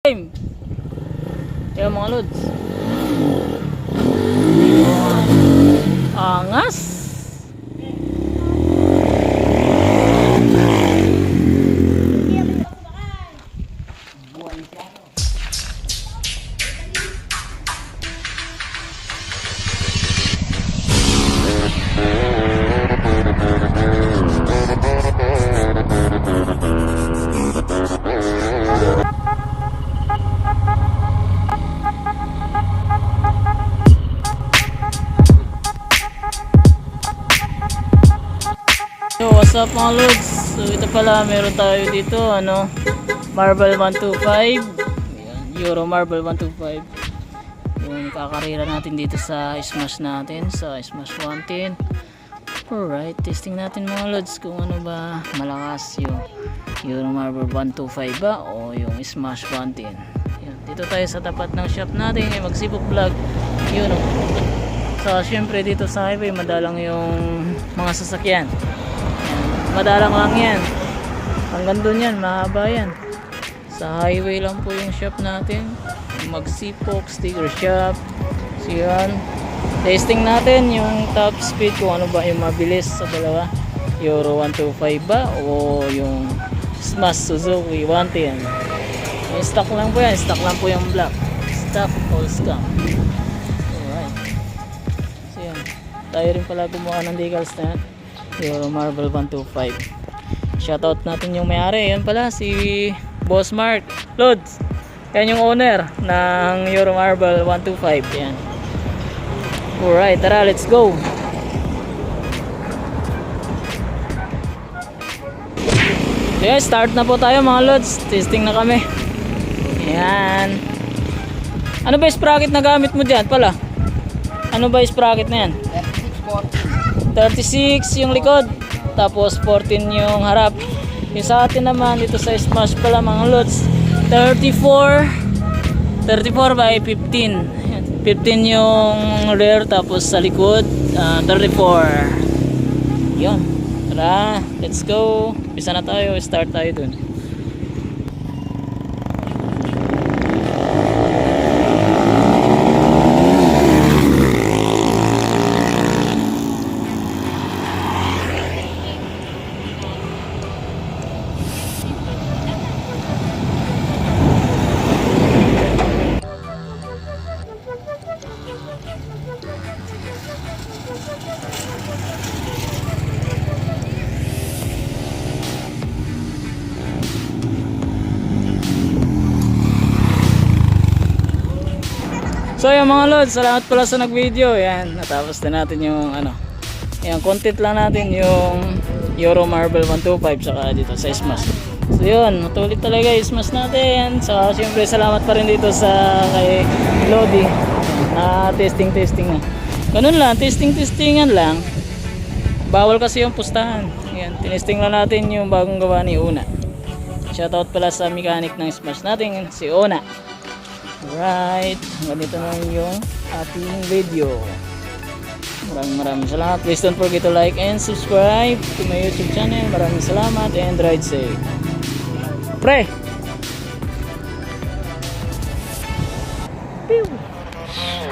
Game. Kaya mga lods. Angas. Yo, what's up mga lods? So ito pala meron tayo dito ano Marble 125 Ayan, Euro Marble 125 Yung kakarira natin dito sa Smash natin sa Smash 110 Alright, testing natin mga lods kung ano ba malakas yung Euro Marble 125 ba o yung Smash 110 Ayan, Dito tayo sa tapat ng shop natin yung magsibok vlog. Yun o So syempre dito sa highway madalang yung mga sasakyan Madalang lang yan. Hanggang doon yan, mahaba yan. Sa highway lang po yung shop natin. Magsipok, sticker shop. So yun. Testing natin yung top speed kung ano ba yung mabilis sa dalawa. Euro 125 ba o yung Smash Suzuki 110. Yung stock lang po yan. Stock lang po yung black. Stock all scam. Alright. So yan. Tayo rin pala gumawa ng decals na yan. Euro Marble 125 Shoutout natin yung may-ari. Yan pala si Boss Mark. Lods Yan yung owner ng Euro Marble 125 Yan. Alright tara let's go. So yan, start na po tayo mga Lods. Testing na kami. Yan Ano ba yung sprocket na gamit mo dyan? Pala? Ano ba yung sprocket na yan? 36 yung likod tapos 14 yung harap. Yung sa atin naman dito sa smash pala mga lots 34 34 by 15 Yan, 15 yung rear tapos sa likod ah, 34 yun. Tara let's go. Pisa na tayo start tayo dun So yung mga lods, salamat pala sa nag-video. Yan, natapos na natin yung ano. Yan, content lang natin yung Euro Marble 125 saka dito sa Smash. So yun, matulit talaga yung Smash natin. Saka syempre salamat pa rin dito sa kay Lodi na testing testing na. Ganun lang, testing testingan lang. Bawal kasi yung pustahan. Yan, tinesting lang natin yung bagong gawa ni Una. Shoutout pala sa mechanic ng Smash natin, si Ona. Alright, ganito na yung ating video. Maraming maraming salamat. Please don't forget to like and subscribe to my YouTube channel. Maraming salamat and ride safe. Pre! Pew! Oh,